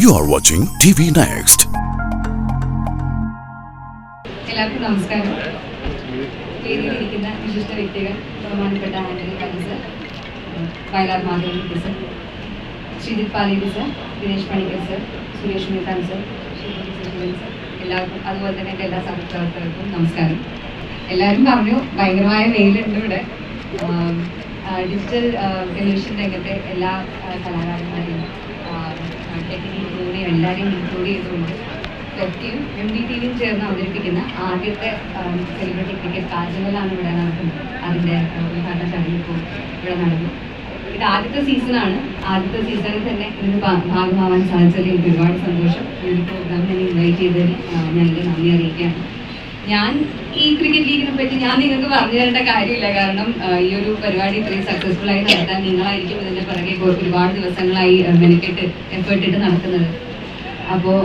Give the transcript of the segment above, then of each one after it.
You are watching TV Next. എല്ലാവർക്കും നമസ്കാരം. വിശിഷ്ട വ്യക്തികൾ ബഹുമാനപ്പെട്ട Antony Kali sir Vayalar Madhavan sir Sreejith Paleri sir Dinesh Panicker sir Suresh Methan sir എല്ലാവർക്കും അതുപോലെ തന്നെ എന്റെ എല്ലാ സഹപ്രവർത്തകർക്കും നമസ്കാരം. എല്ലാവരും പറഞ്ഞു ഭയങ്കരമായ വെയിലുണ്ട് ഇവിടെ. ഡിജിറ്റൽ ടെലിവിഷൻ രംഗത്തെ എല്ലാ കലാകാരന്മാരെയും ടെക്നിക് ഇൻക്ലൂഡ് എല്ലാവരെയും ഇൻക്ലൂഡ് ചെയ്തുകൊണ്ട് ഫെഫ്റ്റിയും എം ഡി ടിവിയും ചേർന്ന് അവതരിപ്പിക്കുന്ന ആദ്യത്തെ സെലിബ്രിറ്റി ക്രിക്കറ്റ് കാർണിവലാണ് ഇവിടെ നടക്കുന്നത്. അതിന്റെ ഉദ്ഘാടന ചടങ്ങ് ഇപ്പോൾ ഇവിടെ നടന്നു. ഇത് ആദ്യത്തെ സീസണാണ് ആദ്യത്തെ സീസണിൽ തന്നെ ഇതിന് ഭാഗമാവാൻ സാധിച്ചതിൽ എനിക്ക് ഒരുപാട് സന്തോഷം. ഈ പ്രോഗ്രാം ഞാൻ ഇൻവൈറ്റ് ചെയ്തതിന് ആ, ഞാൻ എന്റെ നന്ദി അറിയിക്കുകയാണ്. ഞാൻ ഈ ക്രിക്കറ്റ് ലീഗിനെ പറ്റി ഞാൻ നിങ്ങൾക്ക് പറഞ്ഞു തരേണ്ട കാര്യമില്ല. കാരണം ഈ ഒരു പരിപാടി ഇത്രയും സക്സസ്ഫുൾ ആയി നടത്താൻ നിങ്ങളായിരിക്കും ഇതിന്റെ പിറകെ ഒരുപാട് ദിവസങ്ങളായി മെനക്കെട്ട് എഫേർട്ട് ഇട്ട് നടക്കുന്നത്. അപ്പോൾ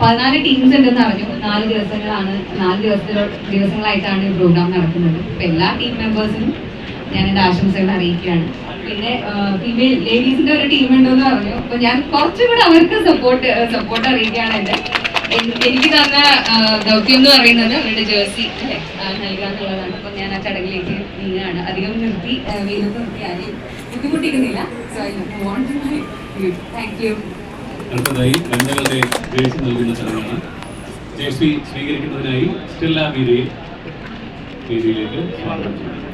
പതിനാല് ടീംസ് ഉണ്ടെന്ന് അറിഞ്ഞു. നാല് ദിവസങ്ങളാണ് നാല് ദിവസ ദിവസങ്ങളായിട്ടാണ് ഈ പ്രോഗ്രാം നടക്കുന്നത്. അപ്പൊ എല്ലാ ടീം മെമ്പേഴ്സിനും ഞാൻ എന്റെ ആശംസകൾ അറിയിക്കുകയാണ്. പിന്നെ ഫീമെയിൽ ലേഡീസിന്റെ ഒരു ടീം ഉണ്ടെന്ന് പറഞ്ഞു. അപ്പോൾ ഞാൻ കുറച്ചും കൂടെ അവർക്ക് സപ്പോർട്ട് സപ്പോർട്ട് അറിയിക്കുകയാണ് എൻ- എനിക്ക് തന്ന ദൗത്യം എന്ന് പറയുന്നത് അവരുടെ ജേഴ്സി നൽകുക എന്നുള്ളതാണ്. അപ്പം ഞാൻ ആ ചടങ്ങിലേക്ക് നീങ്ങുകയാണ്. അധികം നിർത്തി വെയിലത്ത് നിർത്തി ആരെയും ബുദ്ധിമുട്ടിക്കുന്നില്ല. So I won't thank you അടുത്തതായി വനിതകളുടെ ജേഴ്സി നൽകുന്ന ചടങ്ങാണ്. ജേഴ്സി സ്വീകരിക്കുന്നതിനായി സ്റ്റെല്ല മീരയെ വേദിയിലേക്ക് സ്വാഗതം ചെയ്യുന്നു.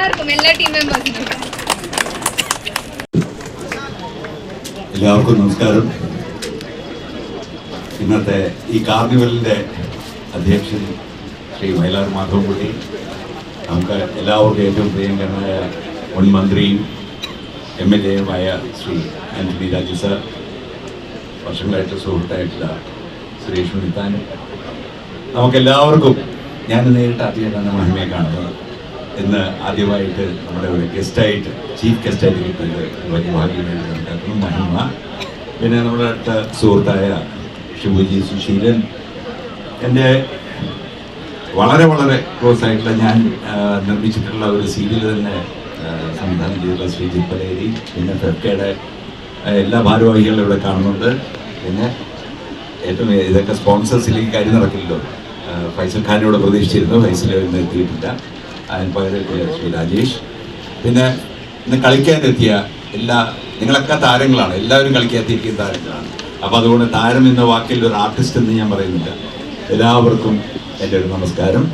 എല്ലാവർക്കും എല്ലാ ടീം മെമ്പേഴ്സിനും എല്ലാവർക്കും നമസ്കാരം. ഇന്നത്തെ ഈ കാർണിവലിന്റെ അധ്യക്ഷൻ ശ്രീ വയലാർ മാധവൻകുട്ടി നമുക്ക് എല്ലാവർക്കും ഏറ്റവും പ്രിയങ്കരനായ മുൻ മന്ത്രിയും എം എൽ എയുമായ ശ്രീ ആന്റണി രാജു സാർ വർഷങ്ങളായിട്ട് സുഹൃത്തായിട്ടുള്ള സുരേഷ് മുനിത്താൻ നമുക്കെല്ലാവർക്കും ഞാൻ നേരിട്ട് ആദ്യമായിട്ടാണ് മഹിമയെ കാണുന്നത് ഇന്ന് ആദ്യമായിട്ട് നമ്മുടെ ഒരു ഗസ്റ്റായിട്ട് ചീഫ് ഗസ്റ്റായിട്ട് കണക്കാക്കുന്നു മഹിമ. പിന്നെ നമ്മുടെ അടുത്ത സുഹൃത്തായ ഷിബുജി സുശീലൻ. എന്റെ വളരെ വളരെ ക്ലോസ് ആയിട്ടുള്ള ഞാൻ നിർമ്മിച്ചിട്ടുള്ള ഒരു സീരിയൽ തന്നെ സംവിധാനം ചെയ്തിട്ടുള്ള ശ്രീ ജിപ്പലേരി പിന്നെ ഫെഫ്കയുടെ എല്ലാ ഭാരവാഹികളും ഇവിടെ കാണുന്നുണ്ട്. പിന്നെ ഏറ്റവും ഇതൊക്കെ സ്പോൺസേഴ്സിലേക്ക് കാര്യം നടക്കില്ലല്ലോ. ഫൈസൽ ഖാനോട് പ്രതീക്ഷിച്ചിരുന്നു ഫൈസൽ എത്തിയിട്ടില്ല. പകരം ശ്രീ രാജേഷ്. പിന്നെ ഇന്ന് കളിക്കാനെത്തിയ എല്ലാ നിങ്ങളൊക്കെ താരങ്ങളാണ്. എല്ലാവരും കളിക്കാനെത്തിയിരിക്കുന്ന താരങ്ങളാണ്. അപ്പോൾ അതുകൊണ്ട് താരം എന്ന വാക്കിൽ ഒരു ആർട്ടിസ്റ്റ് എന്ന് ഞാൻ പറയുന്നില്ല. എല്ലാവർക്കും എന്റെ ഒരു നമസ്കാരം.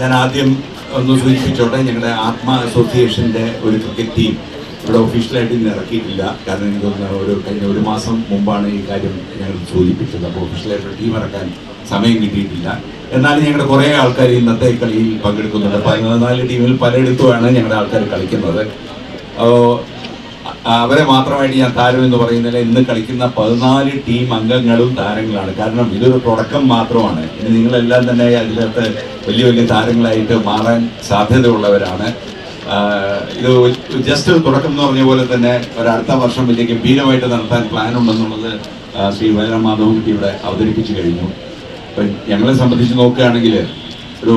ഞാൻ ആദ്യം ഒന്ന് സൂചിപ്പിച്ചോട്ടെ ഞങ്ങളുടെ ആത്മ അസോസിയേഷന്റെ ഒരു ക്രിക്കറ്റ് ടീം ഇവിടെ ഒഫീഷ്യലായിട്ട് ഇന്ന് ഇറക്കിയിട്ടില്ല. കാരണം എനിക്ക് തോന്നുന്നു ഒരു കഴിഞ്ഞ ഒരു മാസം മുമ്പാണ് ഈ കാര്യം ഞങ്ങൾ സൂചിപ്പിച്ചത്. അപ്പോൾ ഒഫീഷ്യലായിട്ട് ടീം ഇറക്കാൻ സമയം കിട്ടിയിട്ടില്ല. എന്നാലും ഞങ്ങളുടെ കുറേ ആൾക്കാർ ഇന്നത്തെ കളിയിൽ പങ്കെടുക്കുന്നുണ്ട്. പതിനാല് ടീമിൽ പലയിടത്തുമാണ് ഞങ്ങളുടെ ആൾക്കാർ കളിക്കുന്നത്. അവരെ മാത്രമായിട്ട് ഞാൻ താരം എന്ന് പറയുന്നില്ല. ഇന്ന് കളിക്കുന്ന പതിനാല് ടീം അംഗങ്ങളും താരങ്ങളാണ്. കാരണം ഇതൊരു തുടക്കം മാത്രമാണ്. ഇനി നിങ്ങളെല്ലാം തന്നെ അതിനകത്ത് വലിയ വലിയ താരങ്ങളായിട്ട് മാറാൻ സാധ്യതയുള്ളവരാണ്. ഇത് ജസ്റ്റ് തുടക്കം എന്ന് പറഞ്ഞ പോലെ തന്നെ ഒരടുത്ത വർഷം വലിയ ഗംഭീരമായിട്ട് നടത്താൻ പ്ലാൻ ഉണ്ടെന്നുള്ളത് ശ്രീ മാധവൻകുട്ടി ഇവിടെ അവതരിപ്പിച്ചു കഴിഞ്ഞു. അപ്പം ഞങ്ങളെ സംബന്ധിച്ച് നോക്കുകയാണെങ്കിൽ ഒരു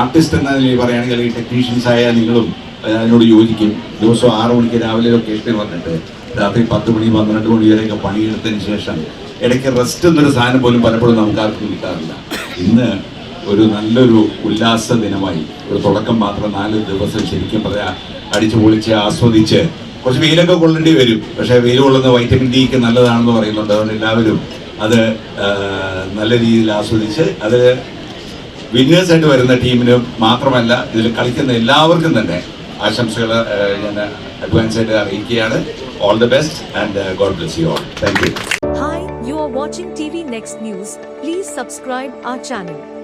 ആർട്ടിസ്റ്റ് എന്ന നിലയിൽ പറയുകയാണെങ്കിൽ അല്ലെങ്കിൽ ടെക്നീഷ്യൻസ് ആയ നിങ്ങളും അതിനോട് യോജിക്കും. ദിവസം ആറ് മണിക്ക് രാവിലെ ലൊക്കേഷനിൽ വന്നിട്ട് രാത്രി പത്ത് മണി പന്ത്രണ്ട് മണി വരെയൊക്കെ പണിയെടുത്തതിന് ശേഷം ഇടയ്ക്ക് റെസ്റ്റ് എന്നൊരു സാധനം പോലും പലപ്പോഴും നമുക്ക് ആർക്കും കിട്ടാറില്ല. ഇന്ന് ഒരു നല്ലൊരു ഉല്ലാസ ദിനമായി. ഒരു തുടക്കം മാത്രം നാല് ദിവസം ശരിക്കും പറയാ അടിച്ചു പൊളിച്ച് ആസ്വദിച്ച് കുറച്ച് വെയിലൊക്കെ കൊള്ളേണ്ടി വരും. പക്ഷേ വെയിൽ കൊള്ളുന്ന വൈറ്റമിൻ ഡിക്ക് നല്ലതാണെന്ന് പറയുന്നുണ്ട്. അതുകൊണ്ട് എല്ലാവരും അത് നല്ല രീതിയിൽ ആസ്വദിച്ച് അത് വിന്നേഴ്സായിട്ട് വരുന്ന ടീമിന് മാത്രമല്ല ഇതിൽ കളിക്കുന്ന എല്ലാവർക്കും തന്നെ ആശംസകൾ ഞാൻ അഡ്വാൻസ് ആയിട്ട് അറിയിക്കുകയാണ്. All the best and God bless you all thank you hi you are are T V next news please subscribe our channel.